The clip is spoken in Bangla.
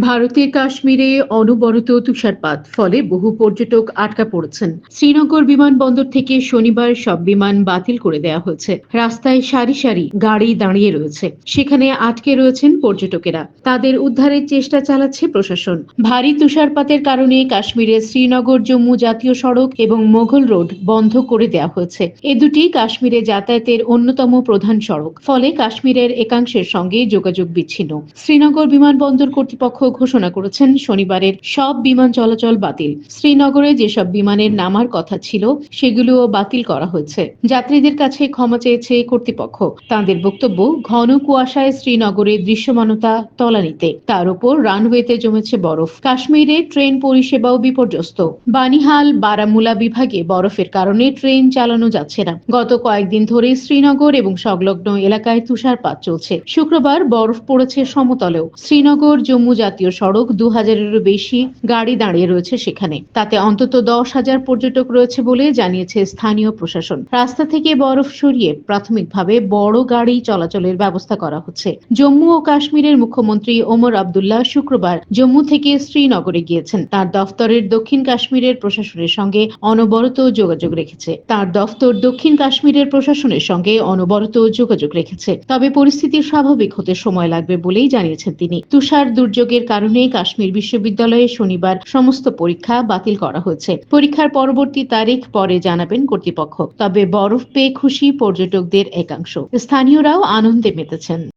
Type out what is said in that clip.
ভারতের কাশ্মীরে অনবরত তুষারপাত, ফলে বহু পর্যটক আটকা পড়েছেন। শ্রীনগর বিমানবন্দর থেকে শনিবার সব বিমান বাতিল করে দেওয়া হয়েছে। রাস্তায় সারি সারি গাড়ি দাঁড়িয়ে রয়েছে। সেখানে আটকে রয়েছেন পর্যটকেরা। তাদের উদ্ধারের চেষ্টা চালাচ্ছে প্রশাসন। ভারী তুষারপাতের কারণে কাশ্মীরের শ্রীনগর জম্মু জাতীয় সড়ক এবং মোগল রোড বন্ধ করে দেওয়া হয়েছে। এ দুটি কাশ্মীরে যাতায়াতের অন্যতম প্রধান সড়ক। ফলে কাশ্মীরের একাংশের সঙ্গে যোগাযোগ বিচ্ছিন্ন। শ্রীনগর বিমানবন্দর কর্তৃপক্ষ ঘোষণা করেছেন শনিবারের সব বিমান চলাচল বাতিল। শ্রীনগরে যেসব বিমানের নামার কথা ছিল, সেগুলোও বাতিল করা হয়েছে। যাত্রীদের কাছে ক্ষমা চেয়েছে কর্তৃপক্ষ। তাদের বক্তব্য, ঘন কুয়াশায় শ্রীনগরের দৃশ্যমানতা তলানিতে। তার উপর রানওয়েতে জমেছে বরফ। কাশ্মীরে ট্রেন পরিষেবাও বিপর্যস্ত। বানিহাল, বারামুলা বিভাগে বরফের কারণে ট্রেন চালানো যাচ্ছে না। গত কয়েকদিন ধরে শ্রীনগর এবং সংলগ্ন এলাকায় তুষারপাত চলছে। শুক্রবার বরফ পড়েছে সমতলেও। শ্রীনগর, জম্মু জাতীয় সড়ক দু হাজারেরও বেশি গাড়ি দাঁড়িয়ে রয়েছে সেখানে। তাতে অন্তত দশ হাজার পর্যটক রয়েছে বলে জানিয়েছে স্থানীয় প্রশাসন। রাস্তা থেকে বরফ সরিয়ে প্রাথমিকভাবে বড় গাড়ি চলাচলের ব্যবস্থা করা হচ্ছে। জম্মু ও কাশ্মীরের মুখ্যমন্ত্রী ওমর আবদুল্লাহ শুক্রবার জম্মু থেকে শ্রীনগরে গিয়েছেন। তার দফতরের দক্ষিণ কাশ্মীরের প্রশাসনের সঙ্গে অনবরত যোগাযোগ রেখেছে। তার দফতর দক্ষিণ কাশ্মীরের প্রশাসনের সঙ্গে অনবরত যোগাযোগ রেখেছে। তবে পরিস্থিতি স্বাভাবিক হতে সময় লাগবে বলেই জানিয়েছেন তিনি। তুষার দুর্যোগের কারণে কাশ্মীর বিশ্ববিদ্যালয়ে শনিবার সমস্ত পরীক্ষা বাতিল করা হয়েছে। পরীক্ষার পরবর্তী তারিখ পরে জানাবেন কর্তৃপক্ষ। তবে বরফ পেয়ে খুশি পর্যটকদের একাংশ। স্থানীয়রাও আনন্দে মেতেছেন।